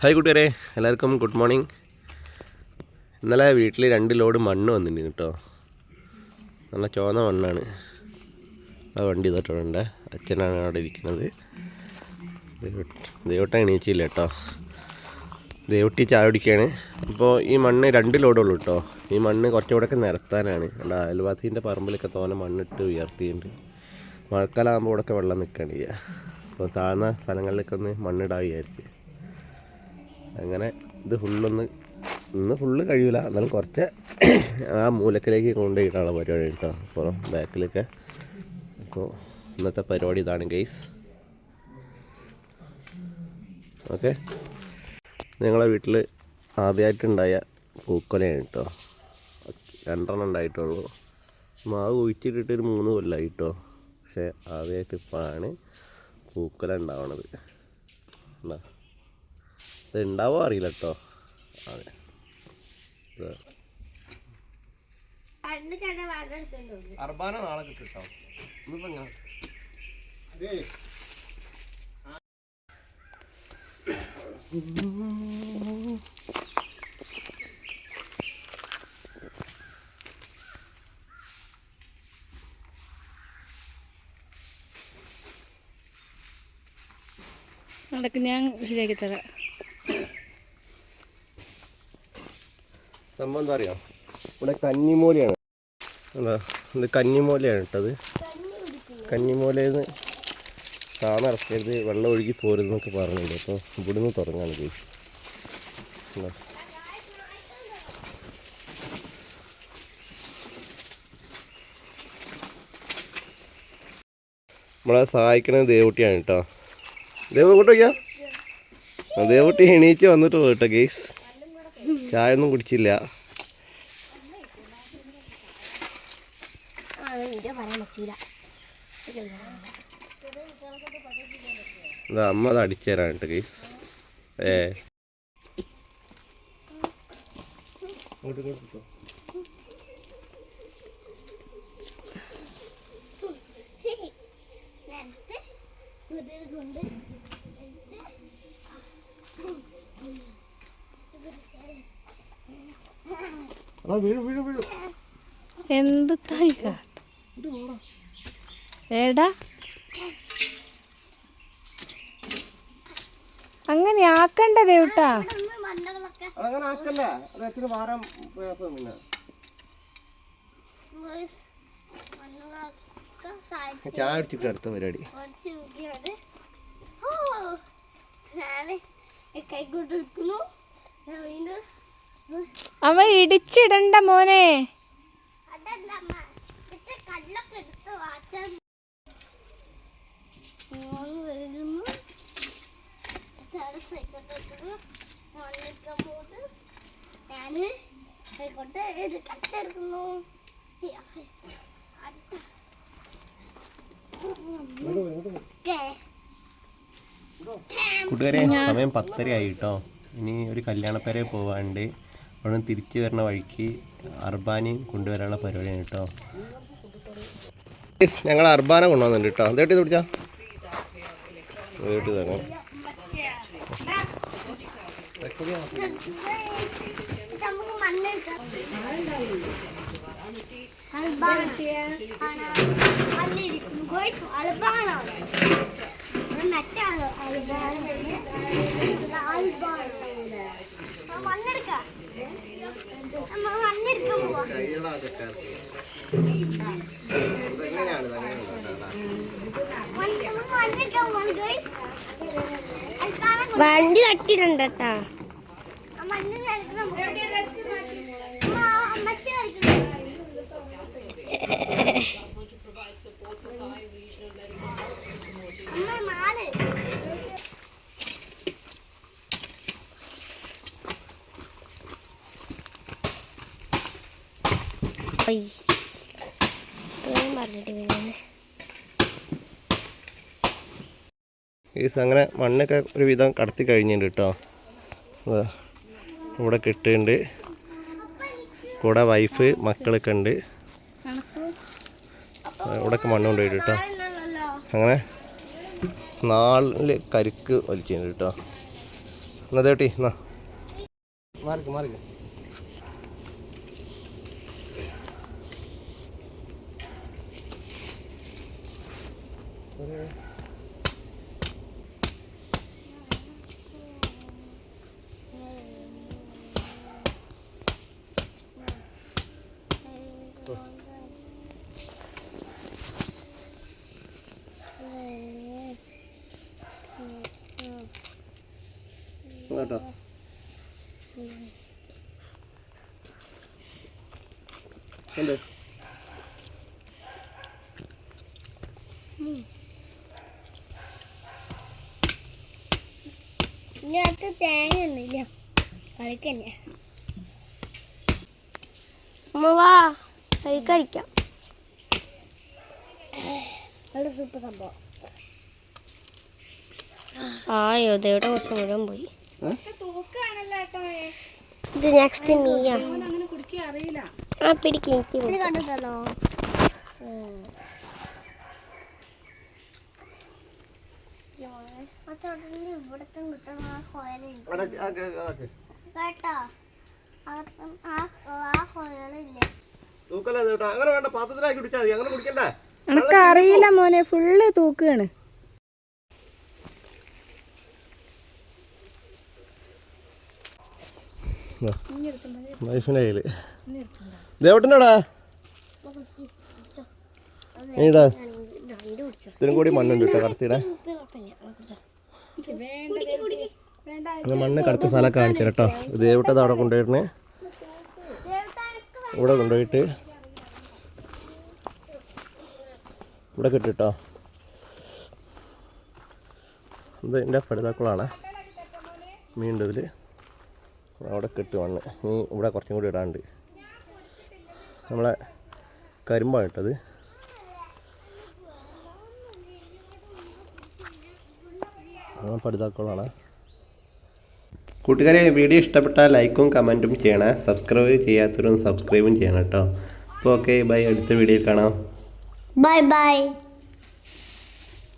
Hi കൂട്ടുകാരെ. എല്ലാവർക്കും good morning ഇന്നലെ വീട്ടിൽ രണ്ട് ലോഡ് മണ്ണ് വന്നിട്ടുണ്ട് കേട്ടോ നല്ല ചുവന്ന മണ്ണാണ്. ആ വണ്ടി തൊട്ടുണ്ട് അച്ഛനാണ് അവിടെ ഇരിക്കുന്നത്. ദൈവട്ടം എണീച്ചില്ല കേട്ടോ ദൈവട്ടി ചായ കുടിക്കുകയാണ് അപ്പോൾ ഈ മണ്ണ് രണ്ട് ലോഡുള്ളൂ കേട്ടോ ഈ മണ്ണ് കുറച്ചുകൂടെയൊക്കെ നിരത്താനാണ്. അവിടെ അയൽവാസീന്റെ പറമ്പിലൊക്കെ തോനെ മണ്ണിട്ട് ഉയർത്തിയിട്ടുണ്ട്. മഴക്കാലം ആകുമ്പോൾ ഇവിടെയൊക്കെ വെള്ളം ചെയ്യുക അപ്പോൾ താഴ്ന്ന സ്ഥലങ്ങളിലൊക്കെ ഒന്ന് മണ്ണിടാൻ വിചാരിച്ച്. അങ്ങനെ ഇത് ഫുള്ളൊന്ന് ഇന്ന് ഫുള്ള് കഴിയില്ല എന്നാലും കുറച്ച് ആ മൂലക്കിലേക്ക് കൊണ്ടുപോയിട്ടാണ് പരിപാടി കേട്ടോ. അപ്പുറം ബാക്കിലൊക്കെ അപ്പോൾ ഇന്നത്തെ പരിപാടി ഇതാണ് ഗെയ്സ് ഓക്കെ ഞങ്ങളെ വീട്ടിൽ ആദ്യമായിട്ടുണ്ടായ പൂക്കൊലയാണ് കേട്ടോ. രണ്ടെണ്ണം ഉണ്ടായിട്ടുള്ളൂ. മാവ് കുഴിച്ചിട്ടിട്ട് ഒരു മൂന്ന് കൊല്ലമായി കേട്ടോ. പക്ഷേ ആദ്യമായിട്ട് ഇപ്പോഴാണ് പൂക്കൊല ഉണ്ടാവണത്. ഉണ്ടോ ഇത് ഉണ്ടാവോ അറിയില്ല കേട്ടോ അതെ. അർബാന നാളെ കിട്ടും നടക്ക് ഞാൻ ശരിയാക്കി തരാം. സംഭവം എന്താ അറിയാം? ഇവിടെ കന്നിമൂലയാണ്. ഇത് കന്നിമൂലയാണ് ഇട്ടത്. കന്നിമൂലയിൽ നിന്ന് വെള്ളം ഒഴുകി പോരുതെന്നൊക്കെ പറഞ്ഞിട്ടുണ്ട് അപ്പോൾ ഇവിടുന്ന് തുടങ്ങാണ് കേസ് നമ്മളെ സഹായിക്കണത് ദേവുട്ടിയാണ് കേട്ടോ. ദേവ് ഇങ്ങോട്ട് വയ്ക്കാം. ദേവുട്ടി എണീറ്റ് വന്നിട്ട് പോയിട്ടോ ഗെയ്സ് ചായ ഒന്നും കുടിച്ചില്ല അമ്മ അത് അടിച്ചു തരാൻ കേട്ടോ ഗെയ്സ് ഏ. കൊണ്ട് എന്ത് തായിക്ക ഏടാ അങ്ങനെ ആക്കണ്ട ദേവട്ടാ അങ്ങനെ ആക്കല്ല. അത് എത്ര മാറാൻ പ്രയാസം പിന്നെ. ചായ അടിച്ചിട്ട് അടുത്ത പരിപാടി. കൈ കൊണ്ട് എടുക്കുന്നു. ഞാൻ വീണ്ടും അവ ഇടിച്ചിടണ്ട മോനെ. ഞാൻ കട്ടെടുക്കുന്നു കൂട്ടുകാരെ സമയം പത്തര ആയിട്ടോ കേട്ടോ. ഇനി ഒരു കല്യാണപ്പേരെ പോവാണ്ട് അവിടെ നിന്ന് തിരിച്ചു വരുന്ന വഴിക്ക് അർബാനയും കൊണ്ടുവരാനുള്ള പരിപാടിയാണ് കേട്ടോ. ഞങ്ങൾ അർബാന കൊണ്ടുവന്നിട്ടുണ്ട് കേട്ടോ. അതേട്ടി പിടിച്ചാ. തന്നെ. നമുക്ക് മണ്ണെടുക്കാം വണ്ടി തട്ടിട്ടുണ്ട് കേട്ടാ മണ്ണ് അമ്മച്ചി അമ്മ മാൽ പറഞ്ഞിട്ട് ഈ അങ്ങനെ മണ്ണൊക്കെ ഒരുവിധം കടത്തി കഴിഞ്ഞിട്ടുണ്ട് കേട്ടോ. ഇവിടെ കിട്ടുന്നുണ്ട് കൂടെ വൈഫ് മക്കളൊക്കെ ഉണ്ട്. ഇവിടെയൊക്കെ മണ്ണ് കൊണ്ടുപോയിട്ട് കേട്ടോ. അങ്ങനെ നാലിൽ കരിക്ക് വലിച്ചിട്ടുണ്ട് കേട്ടോ. എന്നാ ദേവട്ടി എന്നാ. മാറിക്ക് മാറിക്ക്. കേട്ടോ എന്ത് ഇതിനകത്ത് തേങ്ങ ഒന്നുമില്ല കളിക്കന്നെ വാ കഴിക്കാം നല്ല സൂപ്പർ സംഭവം. ആയോ യോധയുടെ കുറച്ച് മുഴുവൻ പോയി. ഇത് നെക്സ്റ്റ് നീയാ അങ്ങനെ കുടിക്കാൻ അറിയില്ല. ആ പിടിക്കും എനിക്ക് കണ്ടതല്ലോ ഇവിടത്തെ കിട്ടുന്ന ആ കോയലുണ്ട് കേട്ടോ അകത്തും ആ ആ കോയലില്ല തൂക്കല്ലേ ദേവട്ടാ അങ്ങനെ വേണ്ട പാത്രത്തിലാക്കി അങ്ങനെ കുടിക്കണ്ടേ. എനക്ക് അറിയില്ല മോനെ. ഫുള്ള് തൂക്കാണ്. ദേവട്ടനോടാ കയ്യിൽ ഇതിനും കൂടി മണ്ണുണ്ട് കേട്ടോ കടത്തിയുടെ മണ്ണ് കടത്ത സ്ഥലം കാണിച്ചു കേട്ടോ. ദേവട്ടത് അവിടെ കൊണ്ടുപോയിരുന്നേ ഇവിടെ കൊണ്ടുപോയിട്ട് ഇവിടെ കിട്ടിട്ടോ ഇത് എന്റെ പഠിതാക്കളാണ്. മീണ്ടതിൽ അവിടെ കെട്ട് മണ്ണ്. ഇനി ഇവിടെ കുറച്ചും കൂടി ഇടാണ്ട് നമ്മളെ കരിമ്പാണ് ഇട്ടത് ആ പഠിതാക്കളാണ്. കൂട്ടുകാരെ വീഡിയോ ഇഷ്ടപ്പെട്ടാൽ ലൈക്കും കമന്റും ചെയ്യണേ. സബ്സ്ക്രൈബ് ചെയ്യാത്തവരും സബ്സ്ക്രൈബും ചെയ്യണം കേട്ടോ. അപ്പോൾ ഓക്കെ ബൈ. അടുത്ത വീഡിയോയിൽ കാണാം. Bye bye.